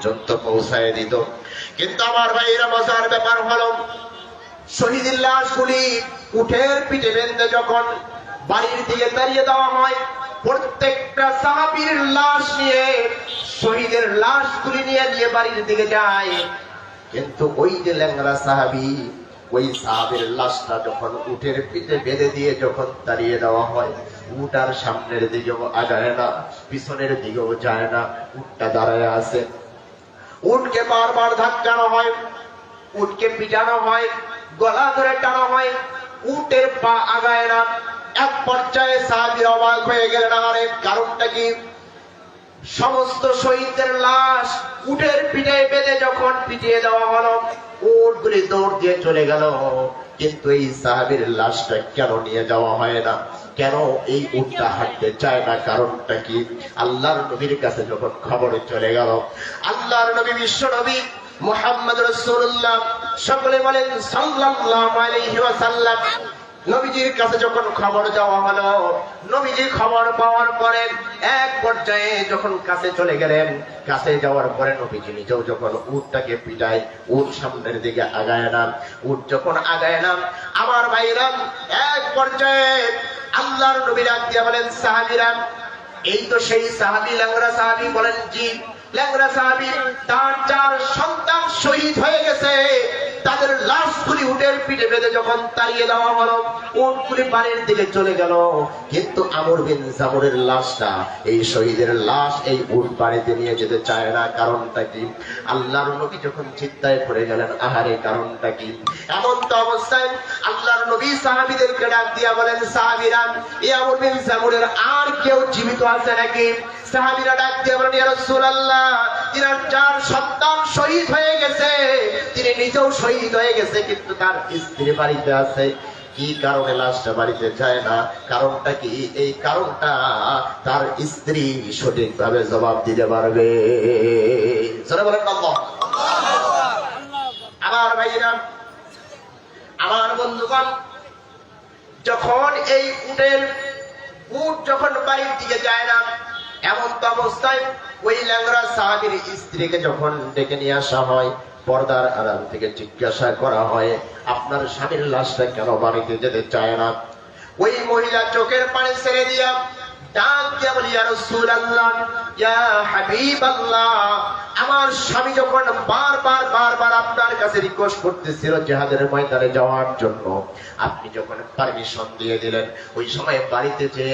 পর্যন্ত পৌঁছায় দিত। কিন্তু আমার ভাইয়েরা মজার ব্যাপার হলো শহীদের লাশগুলি উঠের পিঠে বেঁধে যখন বাড়ির দিকে দাঁড়িয়ে দেওয়া হয়, প্রত্যেকটা সাহাবীর লাশ নিয়ে, শহীদের লাশগুলি নিয়ে নিয়ে বাড়ির দিকে যায়। কিন্তু ওই যে ল্যাংরা সাহাবি, ওই সাহাবের লাশটা যখন উঠের পিঠে বেঁধে দিয়ে যখন দাঁড়িয়ে দেওয়া হয় উট আর সামনের দিকেও আগায় না, পিছনের দিকেও যায় না, উটটা দাঁড়ায় আছে। উটকে বারবার ধাক্কানো হয়, উটকে পিটানো হয়, গলা ধরে টানা হয়, উটের পা আগায় না। এক পর্যায়ে সাহাবীর অবাক হয়ে গেলেন, আরে কারণটা কি? সমস্ত শহীদদের লাশ উটের পিঠে বেঁধে যখন পিটিয়ে দেওয়া হলো উটগুলি দৌড় দিয়ে চলে গেল। কিন্তু এই সাহাবীর লাশটা কেন নিয়ে যাওয়া হয় না? কেন এই উটটা হাঁটতে চায় না? কারণটা কি? আল্লাহর নবীর কাছে যখন খবরে চলে গেল, আল্লাহর নবী বিশ্ব নবী মোহাম্মদ রসুল্লাহ সকলে বলেন ওয়াসাল্লাম, নবীজির কাছে যখন খবর দেওয়া হলো, নবীজি খবর পাওয়ার পরে এক পর্যায়ে যখন কাছে চলে গেলেন, কাছে যাওয়ার পরে নবীজি নিজেও যখন উটটাকে পিটায়, উট সামনের দিকে আগায় নাম উট যখন আগায় নাম আমার ভাইরাম, এক পর্যায়ে আল্লাহর নবী ডাক দিয়া বলেন, সাহাবিরা, এই তো সেই সাহাবি ল্যাংরা সাহাবি বলেন, জি ল্যাংরা সাহাবি, তার চার সন্তান শহীদ হয়ে গেছে। তাদের লাশগুলি উটের পিঠে বেঁধে যখন তাড়িয়ে দেওয়া হলো উটগুলি বাড়ির দিকে চলে গেল। কিন্তু আমর বিন জামরের লাশটা, এই শহীদের লাশ এই উট বাড়িতে নিয়ে যেতে চায় না। কারণটা কি? আল্লাহর নবী যখন চিন্তায় পড়ে গেলেন, আহারে, কারণটা কি? এমন তো অবস্থায় আল্লাহর নবী সাহাবিদেরকে ডাক দিয়া বলেন, সাহাবিরা, এই আমর বিন জামরের আর কেউ জীবিত আছে নাকি? সাহাবিরা ডাক দিয়ে বলেন, ইয়া রাসূলুল্লাহ তিনার চার সন্তান শহীদ হয়ে গেছে। তিনি নিজেও শহীদ হয়ে গেছে, কিন্তু তার স্ত্রী বাড়িতে আছে। কি কারণে লাশটা বাড়িতে যায় না? কারণটা কি? এই কারণটা তার স্ত্রী সঠিকভাবে জবাব দিতে পারবে। আমার ভাইরা, আমার বন্ধুগণ, যখন এই উটের উট যখন বাড়ির দিকে যায় না, এমন তো অবস্থায় ওই ল্যাংরা সাহাবির স্ত্রীকে যখন ডেকে নিয়ে আসা হয়, পর্দার আড়াল থেকে জিজ্ঞাসা করা হয়, আপনার স্বামীর লাশটা কেন বাড়িতে যেতে চায় না? ওই মহিলা চোখের পানি ছেড়ে দিয়া, ডাক দিয়া বলি, ইয়া রাসূলুল্লাহ, ইয়া হাবিবাল্লাহ আমার স্বামী যখন বারবার বারবার আপনার কাছে রিকোয়েস্ট করতেছিল জিহাদের ময়দানে যাওয়ার জন্য, আপনি যখন পারমিশন দিয়ে দিলেন, ওই সময় বাড়িতে যে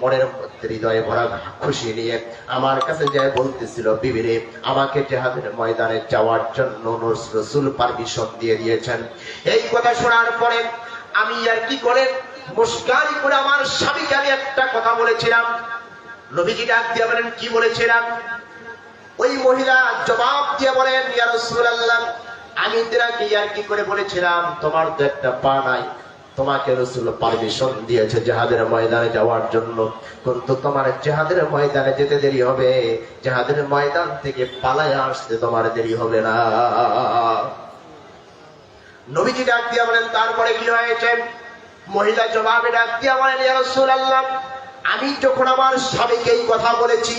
মনের হৃদয়ে ভরা খুশি নিয়ে আমার কাছে যায় বলতেছিল, বিবিরে, আমাকে জেহাদের ময়দানে যাওয়ার জন্য রসুল পারমিশন দিয়ে দিয়েছেন। এই কথা শোনার পরে আমি আর কি করে মুস্কানি করে আমার স্বামীকে আমি একটা কথা বলেছিলাম। নবীজি ডাক দিয়ে বলেন, কি বলেছিলাম? ওই মহিলা জবাব দিয়ে বলেন আমি তোমাকে ইয়ার কি করে বলেছিলাম, তোমার তো একটা পা নাই। তোমাকে রসুল পারমিশন দিয়েছে জেহাদের ময়দানে যাওয়ার জন্য। কিন্তু তোমার জেহাদের ময়দানে যেতে দেরি হবে। জেহাদের ময়দান থেকে পালায় আসতে তোমার দেরি হবে না। নবীজি ডাক দিয়া বলেন, তারপরে কি হয়েছে? মহিলা জবাবে ডাক দিয়া বলেন, ইয়া রাসূলুল্লাহ, আমি যখন আমার স্বামীকে এই কথা বলেছি,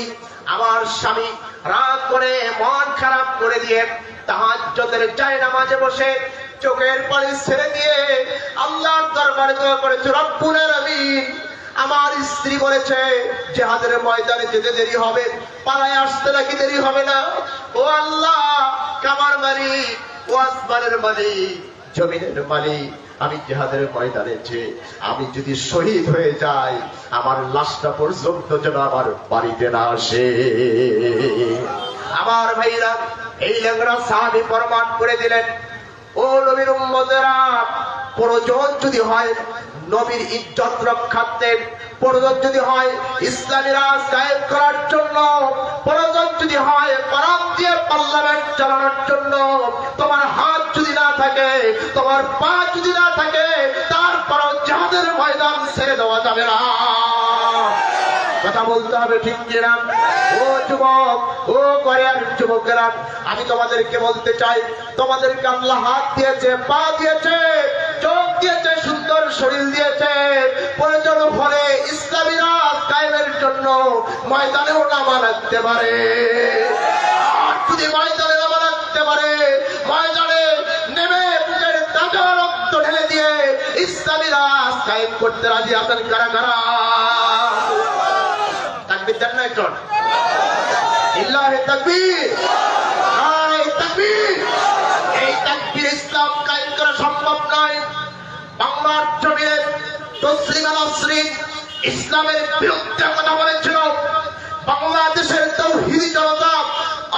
আমার স্বামী রাগ করে, মন খারাপ করে দিয়ে তাহাজ্জুদের চায় নামাজে বসে চোখের পানি ছেড়ে দিয়ে আল্লাহর দরবারে দোয়া করেছে, রব্বুল আলামিন। আমার স্ত্রী বলেছে, জেহাদের ময়দানে যেতে দেরি হবে, পালায় আসতে নাকি দেরি হবে না? ও আল্লাহ কামার মালিক ও আসমানের মালিক, জমিনের মালিক। আমি জেহাদের ময়দানে যে আমি যদি শহীদ হয়ে যাই, আমার লাশটা পর্যন্ত যেন আমার বাড়িতে না আসে। আমার ভাইরা, এই ল্যাংরা সাহাবি প্রমাণ করে দিলেন, ও নবীর প্রয়োজন যদি হয় নবীর ইজ্জত রক্ষার্থে যদি হয় ইসলামী রাজ করার জন্য যদি হয় দিয়ে পার্লামেন্ট চালানোর জন্য, তোমার হাত যদি না থাকে, তোমার পা যদি না থাকে যাদের ময়দান ছেড়ে দেওয়া যাবে না। কথা বলতে হবে ঠিক কিনা? ও যুবক, ও যুবকেরা, আমি তোমাদেরকে বলতে চাই, তোমাদেরকে আল্লাহ হাত দিয়েছে, পা দিয়েছে, চোখ দিয়েছে শরীর দিয়েছে। প্রয়োজন হলে ইসলামী রাজ কায়েমের জন্য ময়দানেও নামা রাখতে পারে। যদি ময়দানে নামা রাখতে পারে, ময়দানে নেমে বুকের তাজা রক্ত ঢেলে দিয়ে ইসলামী রাজ কায়েম করতে রাজি আছেন কারা কারা? তাকবির দেন না ইল্লাহে তাকবীর। তসলিমা নাসরিন ইসলামের বিরুদ্ধে কথা বলেছিল। বাংলাদেশের তৌহিদি জনতা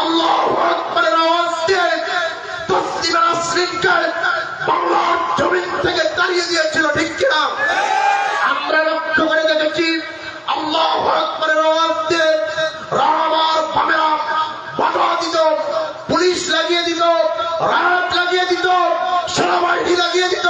আল্লাহু আকবারের আওয়াজ দিয়ে বাংলার জমিন থেকে তাড়িয়ে দিয়েছিল, ঠিক কিনা? আমরা লক্ষ্য করে দেখেছি, আল্লাহ আকবরের আওয়াজ দিয়ে রামার বাধা দিত, পুলিশ লাগিয়ে দিত রাত লাগিয়ে দিত, সেনাবাহিনী লাগিয়ে দিত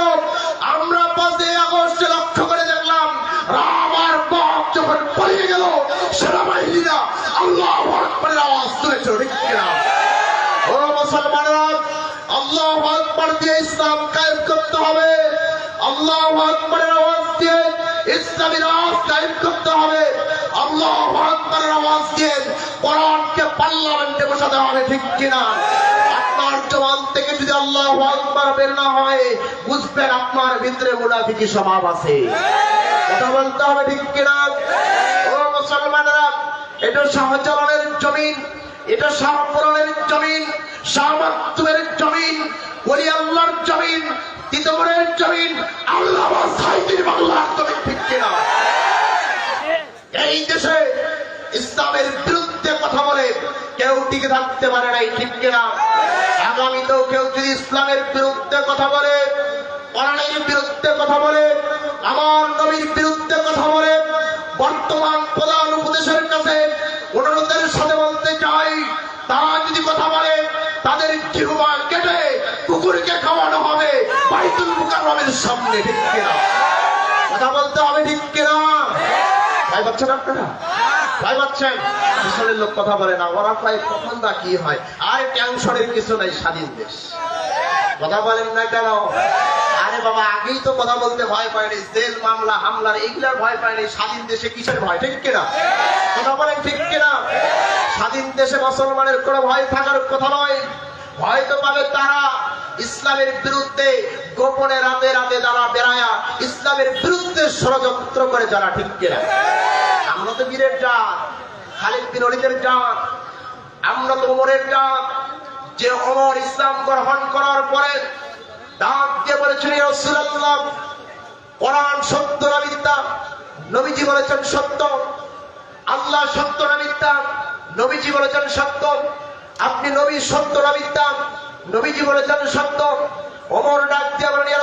ইসলাম কায়েম করতে হবে। আল্লাহ আকবরের আওয়াজ দিয়ে ইসলামী রাজ কায়েম করতে হবে। আল্লাহ আকবরের আওয়াজ দিয়ে কোরআনকে পার্লামেন্টে বসাতে হবে, ঠিক কিনা? আপনার জবান থেকে যদি আল্লাহ আকবর বের না হয়, বুঝবেন আপনার ভিতরে স্বভাব আছে। কথা বলতে হবে, ঠিক কিনা? মুসলমানরা, এটা জমিন এটা জমিন জমিন আল্লাহর জমিন জমিন, আল্লাহ বাংলার জমিন এই দেশে ইসলামের বিরুদ্ধে কথা বলে কেউ টিকে থাকতে পারে নাই, ঠিক কিনা? আগামীতেও কেউ যদি ইসলামের বিরুদ্ধে কথা বলে কোরআনের বিরুদ্ধে কথা বলে, আমার নবীর বিরুদ্ধে কথা বলে, বর্তমান প্রধান উপদেশের কাছে অনুরোধের সাথে বলতে চাই তারা যদি কথা বলে তাদের জিহুবা কেটে কুকুরকে খাওয়ানো হবে বাইতুল সামনে কথা বলতে হবে ঠিক পাচ্ছেন পাচ্ছেন লোক কথা বলে না, ওরা কখন হয়? আর কিছু নাই, স্বাধীন দেশ। কথা বলেন না কেন? আরে বাবা, আগেই তো কথা বলতে ভয় পায়নি, জেল, মামলা, হামলার, এইগুলার ভয় পায়নি, স্বাধীন দেশে কিসের ভয়, ঠিক কিনা? কথা বলেন ঠিক কিনা? স্বাধীন দেশে মুসলমানের কোনো ভয় থাকার কথা নয়, ভয় তো পাবে তারা। ইসলামের বিরুদ্ধে গোপনে রাতে রাতে যারা বেড়ায়া ইসলামের বিরুদ্ধে ষড়যন্ত্র করে যারা ঠিক কিনা। আমরা তো বীরের জাত, খালিদ বিন অলিদের জাত, আমরা তো ওমরের জাত। যে অমর ইসলাম গ্রহণ করার পরে ডাক দিয়ে বলেছেন "ইয়া রাসূলুল্লাহ, কোরআন সত্য না নবীজি বলেছেন, সত্য। আল্লাহ সত্য না নবীজি বলেছেন, সত্য। আপনি নবী সত্য না নবীজি বলেছেন, সত্য। ওমর ডাক দিয়ে বলেন, "ইয়া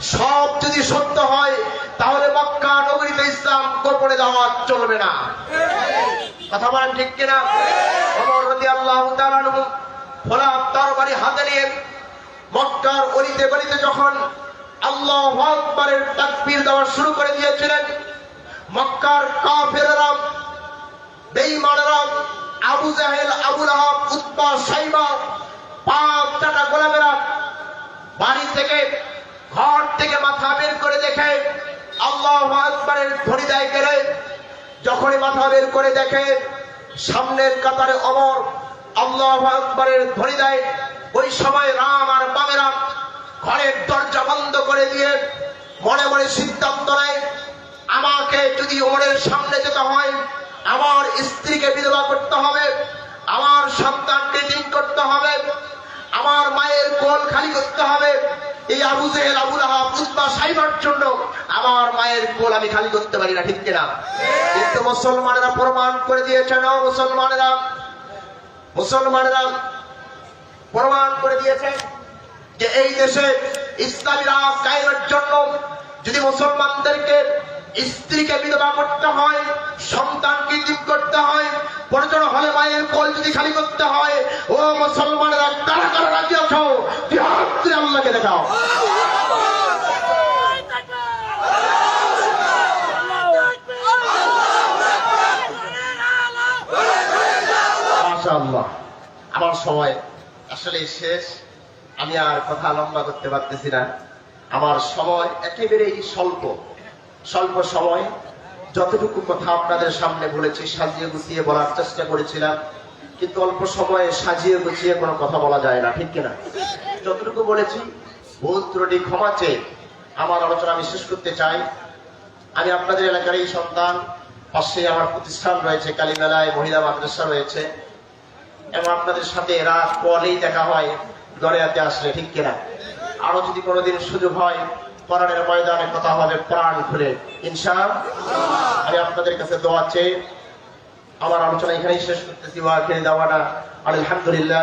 সব যদি সত্য হয়, তাহলে মক্কা নগরীতে ইসলাম গোপনে দেওয়া চলবে না। কথা বলেন ঠিক কিনা? ওমর রাদিয়াল্লাহু তাআলা আনহু ফোলা তরবারি হাতে নিয়ে মক্কার অলিতে গলিতে যখন আল্লাহ আকবরের তাকবীর দেওয়া শুরু করে দিয়েছিলেন, মক্কার কাফেররা, বেঈমানরা, আবু জাহেল আবু লাহাব উতবা সাইবা পাক টাটা গোলামেরা বাড়ি থেকে, ঘর থেকে মাথা বের করে দেখে, আল্লাহ আকবরের ধ্বনি দেয় গেলে যখনই মাথা বের করে দেখে, সামনের কাতারে অমর আল্লাহ আকবরের ধ্বনি দেয়। ওই সময় রাম আর বামেরা ঘরের দরজা বন্ধ করে দিয়ে মনে মনে সিদ্ধান্ত নেয়, আমাকে যদি ওমরের সামনে যেতে হয়, আমার স্ত্রীকে বিধবা করতে হবে, আমার সন্তানকে দিন করতে হবে আমার মায়ের কোল খালি করতে হবে। এই আবু জেহেল, আবু লাহাব উত্তা সাইবার জন্য আমার মায়ের কোল আমি খালি করতে পারি না, ঠিক কিনা? কিন্তু মুসলমানেরা প্রমাণ করে দিয়েছেন ও মুসলমানেরা? মুসলমানেরা প্রমাণ করে দিয়েছেন যে এই দেশে ইসলামী রাজ কায়েমের জন্য যদি মুসলমানদেরকে স্ত্রীকে বিধবা করতে হয়, সন্তানকে দিক করতে হয় প্রয়োজন হলে মায়ের কল যদি খালি করতে হয়, ও মুসলমানেরা কারা কারা রাজি আছো? আল্লাহকে দেখাও। আমার সময় আসলে শেষ। আমি আর কথা লম্বা করতে পারতেছি না। আমার সময় একেবারেই স্বল্প। স্বল্প সময় যতটুকু কথা আপনাদের সামনে বলেছি, সাজিয়ে গুছিয়ে বলার চেষ্টা করেছিলাম, কিন্তু অল্প সময়ে সাজিয়ে গুছিয়ে কোনো কথা বলা যায় না, ঠিক কিনা? যতটুকু বলেছি, ভুল ত্রুটি ক্ষমা চেয়ে আমার আলোচনা আমি শেষ করতে চাই। আমি আপনাদের এলাকার এই সন্তান পাশে আমার প্রতিষ্ঠান রয়েছে, কালীমেলায় মহিলা মাদ্রাসা রয়েছে, এবং আপনাদের সাথে রাত পরেই দেখা হয় গড়েয়াতে আসলে, ঠিক কিনা? আরও যদি কোনোদিন সুযোগ হয় কোরআনের ময়দানে কথা হবে, প্রাণ খুলে। ইনশা আমি আপনাদের কাছে দোয়া চেয়ে আমার আলোচনা এখানেই শেষ করতেছি। ওয়া আখিরি আলহামদুলিল্লাহ।